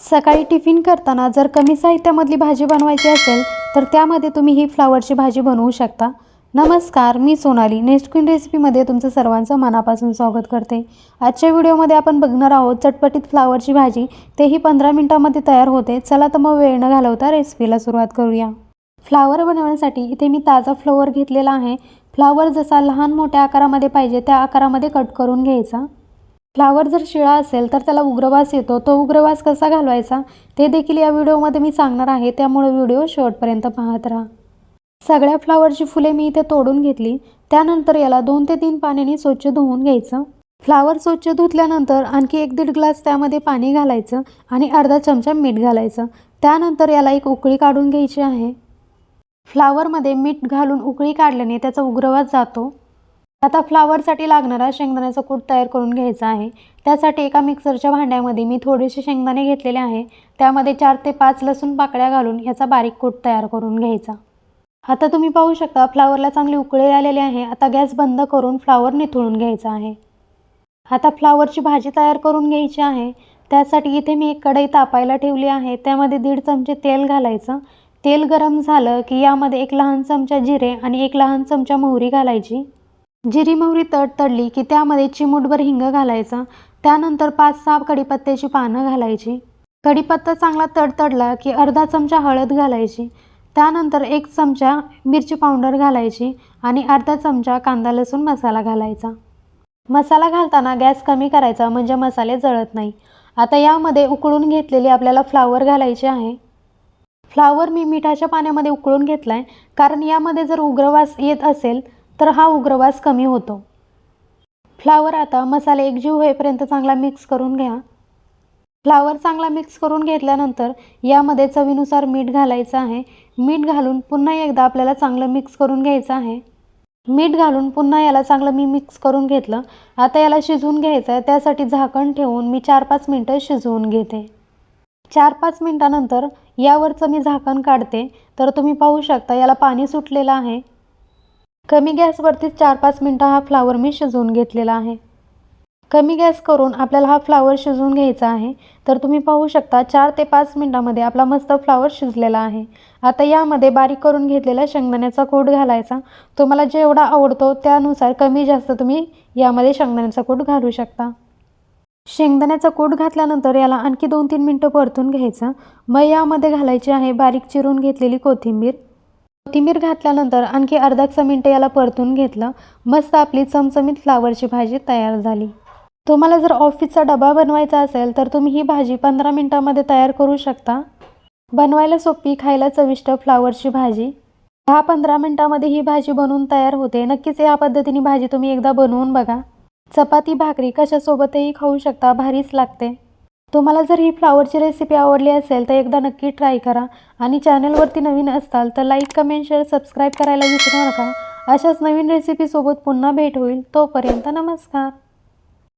सकाळी टिफिन करताना जर कमी साहित्यामधली भाजी बनवायची असेल तर त्यामध्ये तुम्ही ही फ्लावरची भाजी बनवू शकता. नमस्कार मी सोनाली. नेक्स्ट क्वीन रेसिपीमध्ये तुमचं सर्वांचं मनापासून स्वागत करते. आजच्या व्हिडिओमध्ये आपण बघणार आहोत चटपटीत फ्लावरची भाजी. तेही पंधरा मिनटामध्ये तयार होते. चला तर मग वेळ न घालवता रेसिपीला सुरुवात करूया. फ्लावर बनवण्यासाठी इथे मी ताजा फ्लोवर घेतलेला आहे. फ्लावर जसा लहान मोठ्या आकारामध्ये पाहिजे त्या आकारामध्ये कट करून घ्यायचा. फ्लावर जर शिळा असेल तर त्याला उग्रवास येतो. तो उग्रवास कसा घालवायचा? ते देखील या व्हिडिओमध्ये मी सांगणार आहे. त्यामुळे व्हिडिओ शेवटपर्यंत पाहत राहा. सगळ्या फ्लावरची फुले मी इथे तोडून घेतली. त्यानंतर याला दोन ते तीन पाण्याने स्वच्छ धुवून घ्यायचं. फ्लावर स्वच्छ धुतल्यानंतर आणखी एक दीड ग्लास त्यामध्ये पाणी घालायचं आणि अर्धा चमचा मीठ घालायचं. त्यानंतर याला एक उकळी काढून घ्यायची आहे. फ्लावरमध्ये मीठ घालून उकळी काढल्याने त्याचा उग्रवास जातो. आता फ्लावरसाठी लागणारा शेंगदाण्याचा कूट तयार करून घ्यायचा आहे. त्यासाठी एका मिक्सरच्या भांड्यामध्ये मी थोडेसे शेंगदाणे घेतलेले आहे. त्यामध्ये चार ते पाच लसूण पाकळ्या घालून ह्याचा बारीक कूट तयार करून घ्यायचा. आता तुम्ही पाहू शकता फ्लावरला चांगली उकळी आलेली आहे. आता गॅस बंद करून फ्लावर निथळून घ्यायचा आहे. आता फ्लावरची भाजी तयार करून घ्यायची आहे. त्यासाठी इथे मी एक कढई तापायला ठेवली आहे. त्यामध्ये दीड चमचे तेल घालायचं. तेल गरम झालं की यामध्ये एक लहान चमचा जिरे आणि एक लहान चमचा मोहरी घालायची. जिरी मोहरी तड तडली की त्यामध्ये चिमूटभर हिंग घालायचा. त्यानंतर पाच सहा कढीपत्त्याची पानं घालायची. कढीपत्ता चांगला तडतडला की अर्धा चमचा हळद घालायची. त्यानंतर एक चमचा मिरची पावडर घालायची आणि अर्धा चमचा कांदा लसूण मसाला घालायचा. मसाला घालताना गॅस कमी करायचा म्हणजे मसाले जळत नाही. आता यामध्ये उकळून घेतलेली आपल्याला फ्लावर घालायचे आहे. फ्लावर मी मिठाच्या पाण्यामध्ये उकळून घेतला आहे कारण यामध्ये जर उग्रवास येत असेल तर हा उग्रवास कमी होतो. फ्लावर आता मसाले एकजीव होईपर्यंत चांगला मिक्स करून घ्या. फ्लावर चांगला मिक्स करून घेतल्यानंतर यामध्ये चवीनुसार मीठ घालायचं आहे. मीठ घालून पुन्हा एकदा आपल्याला चांगलं मिक्स करून घ्यायचं आहे. मीठ घालून पुन्हा याला चांगलं मी मिक्स करून घेतलं. आता याला शिजवून घ्यायचं आहे. त्यासाठी झाकण ठेवून मी चार पाच मिनटं शिजवून घेते. चार पाच मिनटानंतर यावरचं मी झाकण काढते. तर तुम्ही पाहू शकता याला पाणी सुटलेलं आहे. कमी गॅसवरतीच चार पाच मिनटं हा फ्लावर मी शिजवून घेतलेला आहे. कमी गॅस करून आपल्याला हा फ्लावर शिजवून घ्यायचा आहे. तर तुम्ही पाहू शकता चार ते पाच मिनटामध्ये आपला मस्त फ्लावर शिजलेला आहे. आता यामध्ये बारीक करून घेतलेला शेंगदाण्याचा कूट घालायचा. तुम्हाला जेवढा आवडतो त्यानुसार कमी जास्त तुम्ही यामध्ये शेंगदाण्याचा कूट घालू शकता. शेंगदाण्याचा कूट घातल्यानंतर याला आणखी दोन तीन मिनटं परतून घ्यायचं. मग यामध्ये घालायची आहे बारीक चिरून घेतलेली कोथिंबीर. कोथिंबीर घातल्यानंतर आणखी अर्धा मिनटं याला परतून घेतलं. मस्त आपली चमचमीत फ्लावरची भाजी तयार झाली. तुम्हाला जर ऑफिसचा डबा बनवायचा असेल तर तुम्ही ही भाजी पंधरा मिनटामध्ये तयार करू शकता. बनवायला सोपी खायला चविष्ट फ्लावरची भाजी. दहा पंधरा मिनटामध्ये ही भाजी बनवून तयार होते. नक्कीच या पद्धतीने भाजी तुम्ही एकदा बनवून बघा. चपाती भाकरी कशासोबतही खाऊ शकता भारीच लागते. तुम्हाला जर ही फ्लावरची रेसिपी आवडली असेल तर एकदा नक्की ट्राय करा. आणि चॅनलवरती नवीन असाल तर लाईक कमेंट शेअर सबस्क्राईब करायला विसरू नका. अशाच नवीन रेसिपीसोबत पुन्हा भेट होईल. तोपर्यंत नमस्कार.